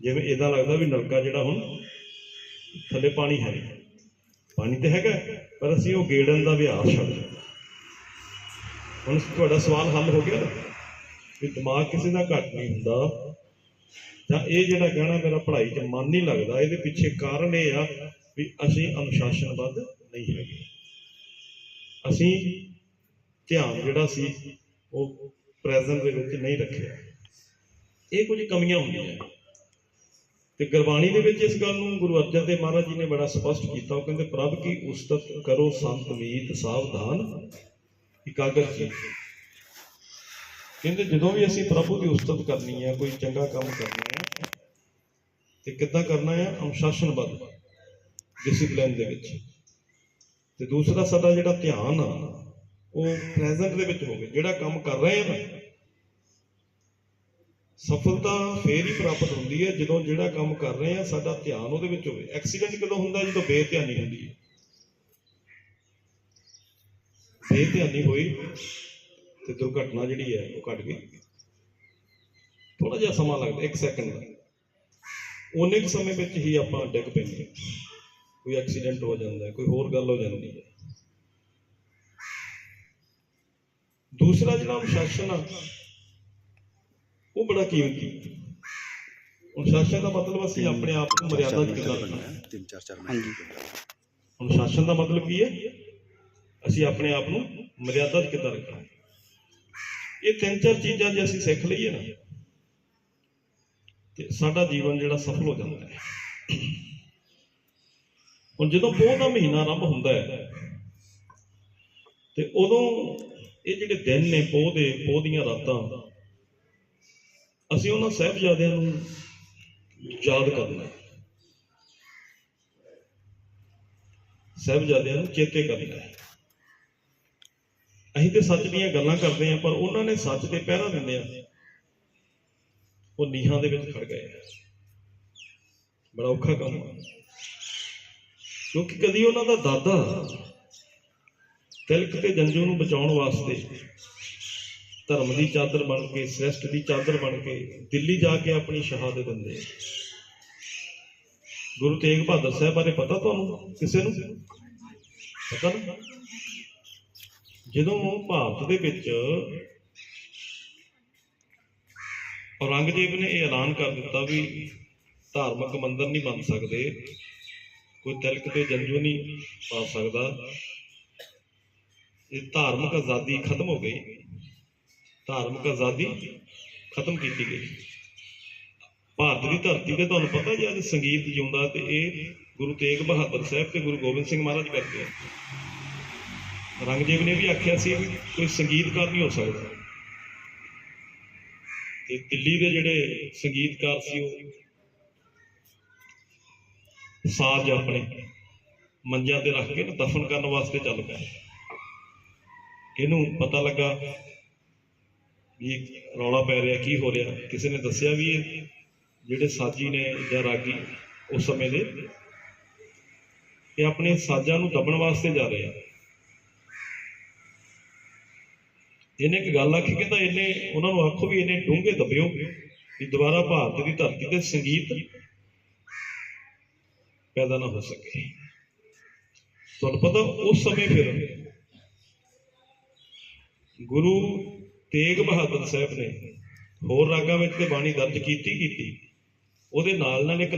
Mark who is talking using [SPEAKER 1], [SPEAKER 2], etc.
[SPEAKER 1] ਜਿਵੇਂ ਇਦਾਂ ਲੱਗਦਾ ਵੀ ਨਲਕਾ ਜਿਹੜਾ ਹੁਣ ਥੱਲੇ ਪਾਣੀ ਹੈ ਨਹੀਂ। ਪਾਣੀ ਤੇ ਹੈਗਾ, ਪਰ ਅਸੀਂ ਉਹ ਗੇੜਨ ਦਾ ਅਭਿਆਸ ਛੱਡ ਦਿੱਤਾ ਹੁਣ ਤੁਹਾਡਾ ਸਵਾਲ ਹੱਲ ਹੋ ਗਿਆ ਨਾ, ਵੀ ਦਿਮਾਗ ਕਿਸੇ ਦਾ ਘੱਟ ਨਹੀਂ ਹੁੰਦਾ, ਜਾਂ ਇਹ ਜਿਹੜਾ ਕਹਿਣਾ ਮੇਰਾ ਪੜ੍ਹਾਈ 'ਚ ਮਨ ਨਹੀਂ ਲੱਗਦਾ, ਇਹਦੇ ਪਿੱਛੇ ਕਾਰਨ ਇਹ ਆ ਵੀ ਅਸੀਂ ਅਨੁਸ਼ਾਸਨਬੱਧ ਨਹੀਂ ਹੈਗੇ। ਅਸੀਂ ਧਿਆਨ ਜਿਹੜਾ ਸੀ, ਉਹ ਪ੍ਰੈਜ਼ੈਂਟ ਦੇ ਵਿੱਚ ਨਹੀਂ ਰੱਖਿਆ। ਇਹ ਕੁਝ ਕਮੀਆਂ ਹੁੰਦੀਆਂ ਤੇ ਗੁਰਬਾਣੀ ਦੇ ਵਿੱਚ ਇਸ ਗੱਲ ਨੂੰ ਗੁਰੂ ਅਰਜਨ ਦੇਵ ਮਹਾਰਾਜ ਜੀ ਨੇ ਬੜਾ ਸਪਸ਼ਟ ਕੀਤਾ। ਉਹ ਕਹਿੰਦੇ, ਪ੍ਰਭ ਕੀ ਉਸਤਤ ਕਰੋ ਸੰਤ ਮੀਤ ਸਾਵਧਾਨ। ਇਕਾਗਰ ਚੀਤ ਕਹਿੰਦੇ, ਜਦੋਂ ਵੀ ਅਸੀਂ ਪ੍ਰਭੂ ਦੀ ਉਸਤਤ ਕਰਨੀ ਹੈ, ਕੋਈ ਚੰਗਾ ਕੰਮ ਕਰਨਾ ਹੈ, ਤੇ ਕਿੱਦਾਂ ਕਰਨਾ ਹੈ? ਅਨੁਸ਼ਾਸਨਬੱਧ ਡਿਸਪਲਿਨ ਦੇ ਵਿੱਚ। ਤੇ ਦੂਸਰਾ ਸਾਡਾ ਜਿਹੜਾ ਧਿਆਨ ਆ, ਉਹ ਪ੍ਰੈਜ਼ੈਂਟ ਦੇ ਵਿੱਚ ਹੋਵੇ। ਜਿਹੜਾ ਕੰਮ ਕਰ ਰਹੇ ਆ ਨਾ ਸਫਲਤਾ ਫੇਰ ਹੀ ਪ੍ਰਾਪਤ ਹੁੰਦੀ ਹੈ ਜਦੋਂ ਜਿਹੜਾ ਕੰਮ ਕਰ ਰਹੇ ਹਾਂ ਸਾਡਾ ਧਿਆਨ ਉਹਦੇ ਵਿੱਚ ਹੋਵੇ। ਐਕਸੀਡੈਂਟ ਕਦੋਂ ਹੁੰਦਾ? ਜਦੋਂ ਬੇਧਿਆਨੀ ਹੁੰਦੀ ਹੈ। ਬੇਧਿਆਨੀ ਹੋਈ ਤੇ ਦੁਰਘਟਨਾ ਜਿਹੜੀ ਹੈ ਉਹ ਘਟ ਗਈ। ਥੋੜਾ ਜਿਹਾ ਸਮਾਂ ਲੱਗਦਾ 1 ਸੈਕਿੰਡ ਦਾ। ਉਹਨੇ ਕੁ ਸਮੇਂ ਵਿੱਚ ਹੀ ਆਪਾਂ ਡਿੱਗ ਪੈਂਦੇ ਹਾਂ। ਕੋਈ ਐਕਸੀਡੈਂਟ ਹੋ ਜਾਂਦਾ ਕੋਈ ਹੋਰ ਗੱਲ ਹੋ ਜਾਂਦੀ ਹੈ। ਦੂਸਰਾ ਜਿਹੜਾ ਅਨੁਸ਼ਾਸਨ ਆ ਬੜਾ ਕੀਮਤੀ। ਅਨੁਸ਼ਾਸਨ ਦਾ ਮਤਲਬ ਅਸੀਂ ਆਪਣੇ ਆਪ ਨੂੰ ਮਰਿਆਦਾ ਚ ਕਿੱਦਾਂ ਰੱਖਣਾ? ਹੈ
[SPEAKER 2] ਤਿੰਨ ਚਾਰ ਚਾਰ
[SPEAKER 3] ਹਾਂਜੀ।
[SPEAKER 1] ਅਨੁਸ਼ਾਸਨ ਦਾ ਮਤਲਬ ਕੀ ਹੈ? ਅਸੀਂ ਆਪਣੇ ਆਪ ਨੂੰ ਮਰਿਆਦਾ 'ਚ ਕਿੱਦਾਂ ਰੱਖਣਾ? ਹੈ ਇਹ ਤਿੰਨ ਚਾਰ ਚੀਜ਼ਾਂ ਜੇ ਅਸੀਂ ਸਿੱਖ ਲਈਏ ਨਾ ਤੇ ਸਾਡਾ ਜੀਵਨ ਜਿਹੜਾ ਸਫਲ ਹੋ ਜਾਂਦਾ ਹੈ। ਹੁਣ ਜਦੋਂ ਪੋਹ ਦਾ ਮਹੀਨਾ ਆਰੰਭ ਹੁੰਦਾ ਹੈ ਤੇ ਉਦੋਂ ਇਹ ਜਿਹੜੇ ਦਿਨ ਨੇ ਪੋਹ ਦੇ ਪੋਹ ਦੀਆਂ ਰਾਤਾਂ ਅਸੀਂ ਉਹਨਾਂ ਸਾਹਿਬਜ਼ਾਦਿਆਂ ਨੂੰ ਯਾਦ ਕਰਨਾ ਹੈ। ਸਾਹਿਬਜ਼ਾਦਿਆਂ ਨੂੰ ਚੇਤੇ ਕਰਨਾ ਹੈ। ਅਸੀਂ ਤੇ ਸੱਚ ਦੀਆਂ ਗੱਲਾਂ ਕਰਦੇ ਹਾਂ, ਪਰ ਉਹਨਾਂ ਨੇ ਸੱਚ ਤੇ ਪਹਿਰਾ ਦਿੰਦੇ ਆ ਉਹ ਨੀਹਾਂ ਦੇ ਵਿੱਚ ਖੜ ਗਏ ਬੜਾ ਔਖਾ ਕੰਮ ਆ। ਕਿਉਂਕਿ ਕਦੀ ਉਹਨਾਂ ਦਾ ਦਾਦਾ ਤਿਲਕ ਤੇ ਜੰਜੂ ਨੂੰ ਬਚਾਉਣ ਵਾਸਤੇ ਧਰਮ ਦੀ ਚਾਦਰ ਬਣ ਕੇ, ਸ੍ਰੇਸ਼ਟ ਦੀ ਚਾਦਰ ਬਣ ਕੇ, ਦਿੱਲੀ ਜਾ ਕੇ ਆਪਣੀ ਸ਼ਹਾਦਤ ਦਿੰਦੇ ਗੁਰੂ ਤੇਗ ਬਹਾਦਰ ਸਾਹਿਬ ਬਾਰੇ ਪਤਾ ਤੁਹਾਨੂੰ? ਕਿਸੇ ਨੂੰ? ਪਤਾ ਨਾ? ਜਦੋਂ ਭਾਰਤ ਦੇ ਵਿੱਚ ਔਰੰਗਜ਼ੇਬ ਨੇ ਇਹ ਐਲਾਨ ਕਰ ਦਿੱਤਾ ਵੀ ਧਾਰਮਿਕ ਮੰਦਰ ਨਹੀਂ ਬਣ ਸਕਦੇ, ਕੋਈ ਤਿਲਕ ਤੇ ਜੰਜੂ ਨਹੀਂ ਪਾ ਸਕਦਾ, ਇਹ ਧਾਰਮਿਕ ਆਜ਼ਾਦੀ ਖਤਮ ਹੋ ਗਈ। ਧਾਰਮਿਕ ਆਜ਼ਾਦੀ ਖਤਮ ਕੀਤੀ ਗਈ। ਭਾਰਤ ਦੀ ਧਰਤੀ ਤੇ ਤੁਹਾਨੂੰ ਪਤਾ ਜੇ ਅੱਜ ਸੰਗੀਤ ਜਿਉਂਦਾ ਤੇ ਇਹ ਗੁਰੂ ਤੇਗ ਬਹਾਦਰ ਸਾਹਿਬ ਤੇ ਗੁਰੂ ਗੋਬਿੰਦ ਸਿੰਘ ਮਹਾਰਾਜ ਕਰਦੇ ਆ। ਰੰਗਦੇਵ ਨੇ ਵੀ ਆਖਿਆ ਸੀ ਕੋਈ ਸੰਗੀਤਕਾਰ ਨਹੀਂ ਹੋ ਸਕਦਾ। ਤੇ ਦਿੱਲੀ ਦੇ ਜਿਹੜੇ ਸੰਗੀਤਕਾਰ ਸੀ ਉਹ ਸਾਜ਼ ਆਪਣੇ ਮੰਜਿਆਂ ਤੇ ਰੱਖ ਕੇ ਦਫਨ ਕਰਨ ਵਾਸਤੇ ਚੱਲ ਪਏ। ਇਹਨੂੰ ਪਤਾ ਲੱਗਾ ਵੀ ਰੌਲਾ ਪੈ ਰਿਹਾ, ਕੀ ਹੋ ਰਿਹਾ? ਕਿਸੇ ਨੇ ਦੱਸਿਆ ਵੀ ਇਹ ਜਿਹੜੇ ਸਾਜੀ ਨੇ ਜਾਂ ਰਾਗੀ, ਉਸ ਸਮੇਂ ਦੇ? ਇਹ ਆਪਣੇ ਸਾਜ਼ਾਂ ਨੂੰ ਦੱਬਣ ਵਾਸਤੇ ਜਾ ਰਹੇ ਆ। ਇਹਨੇ ਇੱਕ ਗੱਲ ਆਖੀ ਕਹਿੰਦਾ ਇਹਨੇ, ਉਹਨਾਂ ਨੂੰ ਆਖੋ ਵੀ ਇਹਨੇ ਡੂੰਘੇ ਦੱਬਿਓ, ਵੀ ਦੁਬਾਰਾ ਭਾਰਤ ਦੀ ਧਰਤੀ ਤੇ ਸੰਗੀਤ ਪੈਦਾ ਨਾ ਹੋ ਸਕੇ। ਤੁਹਾਨੂੰ ਪਤਾ, ਉਸ ਸਮੇਂ ਫਿਰ ਗੁਰੂ ਤੇਗ ਬਹਾਦਰ ਸਾਹਿਬ ਨੇ ਹੋਰ ਰਾਗਾਂ ਵਿੱਚ ਤੇ ਬਾਣੀ ਦਰਜ ਕੀਤੀ ਕੀਤੀ। ਉਹਦੇ ਨਾਲ ਨਾਲ ਇੱਕ